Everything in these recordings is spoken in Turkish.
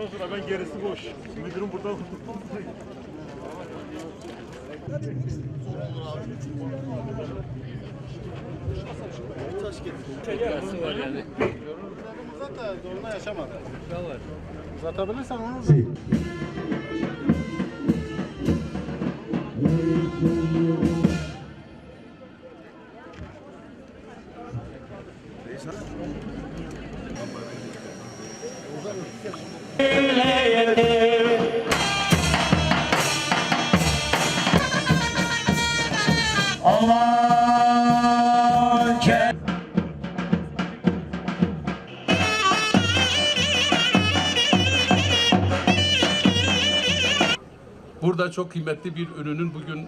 saatten sonra ben gerisi boş. Müdürüm burada. Uzat da zorunda yaşamadı. Uzatabilirsen onu Burada çok kıymetli bir ürünün bugün e,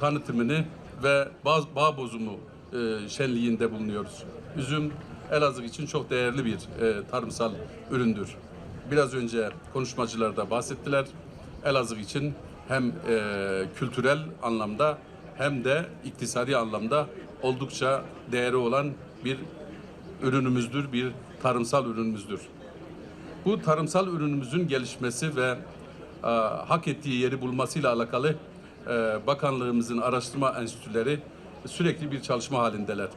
tanıtımını ve bağ, bağ bozumu e, şenliğinde bulunuyoruz. Üzüm Elazığ için çok değerli bir e, tarımsal üründür. Biraz önce konuşmacılar da bahsettiler. Elazığ için hem e, kültürel anlamda hem de iktisadi anlamda oldukça değeri olan bir ürünümüzdür, bir tarımsal ürünümüzdür. Bu tarımsal ürünümüzün gelişmesi ve e, hak ettiği yeri bulmasıyla alakalı e, bakanlığımızın araştırma enstitüleri sürekli bir çalışma halindeler.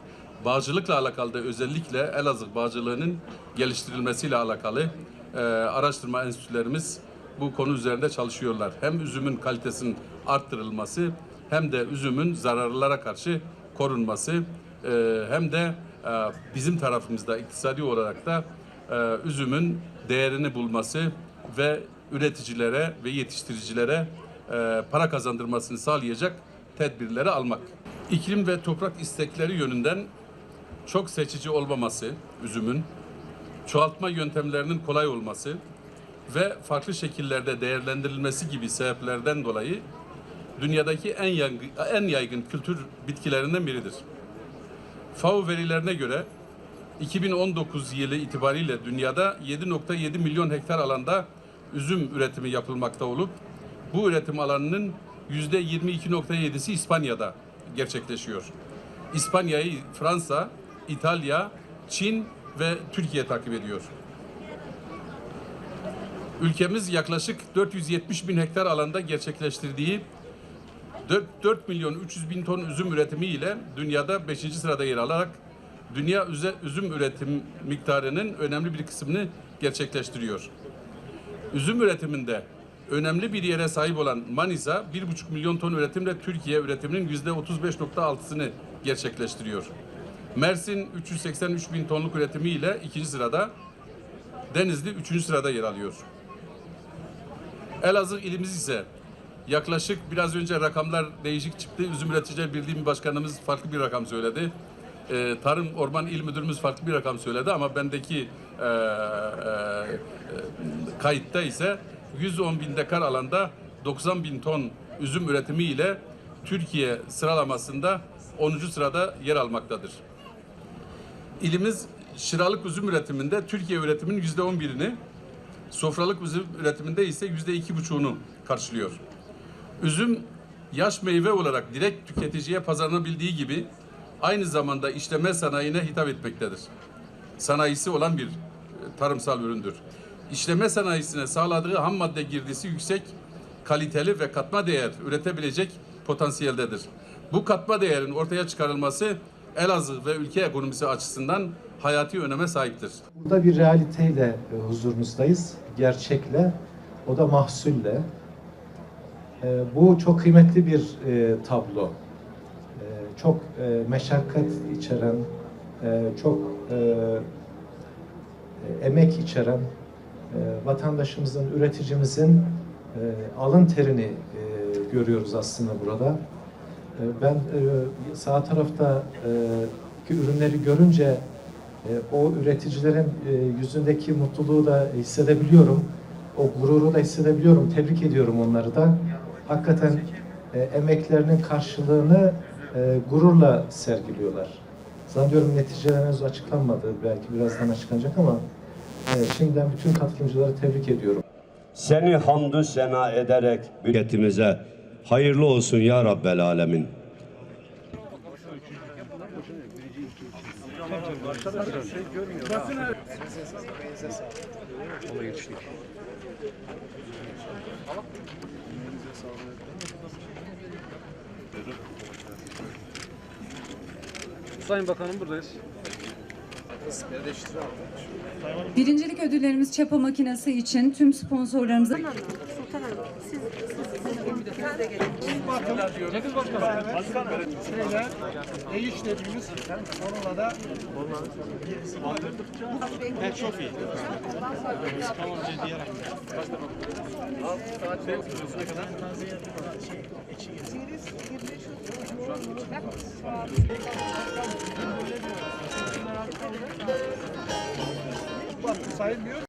Bağcılıkla alakalı da özellikle Elazığ bağcılığının geliştirilmesiyle alakalı e, araştırma enstitülerimiz bu konu üzerinde çalışıyorlar. Hem üzümün kalitesinin arttırılması hem de üzümün zararlara karşı korunması e, hem de e, bizim tarafımızda iktisadi olarak da e, üzümün değerini bulması ve üreticilere ve yetiştiricilere e, para kazandırmasını sağlayacak tedbirleri almak. İklim ve toprak istekleri yönünden çok seçici olmaması üzümün, çoğaltma yöntemlerinin kolay olması ve farklı şekillerde değerlendirilmesi gibi sebeplerden dolayı dünyadaki en yaygın, en yaygın kültür bitkilerinden biridir. FAO verilerine göre 2019 yılı itibariyle dünyada 7.7 milyon hektar alanda üzüm üretimi yapılmakta olup bu üretim alanının %22.7'si İspanya'da gerçekleşiyor. İspanya'yı Fransa, İtalya, Çin ve Türkiye takip ediyor. Ülkemiz yaklaşık 470 bin hektar alanda gerçekleştirdiği 4, 4 milyon 300 bin ton üzüm üretimi ile dünyada 5. sırada yer alarak dünya üzüm üretim miktarının önemli bir kısmını gerçekleştiriyor. Üzüm üretiminde önemli bir yere sahip olan Manisa 1,5 milyon ton üretimle Türkiye üretiminin %35.6'sını gerçekleştiriyor. Mersin 383 bin tonluk üretimiyle ikinci sırada, Denizli üçüncü sırada yer alıyor. Elazığ ilimiz ise yaklaşık biraz önce rakamlar değişik çıktı. Üzüm Üreticiler Birliği Başkanımız farklı bir rakam söyledi. Ee, Tarım Orman İl Müdürümüz farklı bir rakam söyledi ama bendeki e, e, kayıtta ise 110 bin dekar alanda 90 bin ton üzüm üretimi ile Türkiye sıralamasında 10. sırada yer almaktadır. İlimiz şıralık üzüm üretiminde Türkiye üretiminin yüzde on birini, sofralık üzüm üretiminde ise yüzde iki buçuğunu karşılıyor. Üzüm yaş meyve olarak direkt tüketiciye pazarlanabildiği gibi aynı zamanda işleme sanayine hitap etmektedir. Sanayisi olan bir e, tarımsal üründür. İşleme sanayisine sağladığı ham madde girdisi yüksek, kaliteli ve katma değer üretebilecek potansiyeldedir. Bu katma değerin ortaya çıkarılması Elazığ ve ülke ekonomisi açısından hayati öneme sahiptir. Burada bir realiteyle e, huzurunuzdayız, gerçekle, o da mahsulle. E, Bu çok kıymetli bir e, tablo. Çok meşakkat içeren, çok emek içeren, e, vatandaşımızın, üreticimizin e, alın terini e, görüyoruz aslında burada. E, Ben e, sağ tarafta ürünleri görünce o üreticilerin yüzündeki mutluluğu da hissedebiliyorum. O gururu da hissedebiliyorum. Tebrik ediyorum onları da. Hakikaten emeklerinin karşılığını gururla sergiliyorlar. Zannediyorum neticeler henüz açıklanmadı. Belki birazdan açıklanacak ama şimdiden bütün katılımcıları tebrik ediyorum. Seni hamdü sena ederek milletimize hayırlı olsun ya Rabbel Alemin. Sayın Bakanım buradayız. Birincilik ödüllerimiz çapa makinesi için tüm sponsorlarımıza Ne işlediğimiz onunla da çok iyi. Sayılmıyor.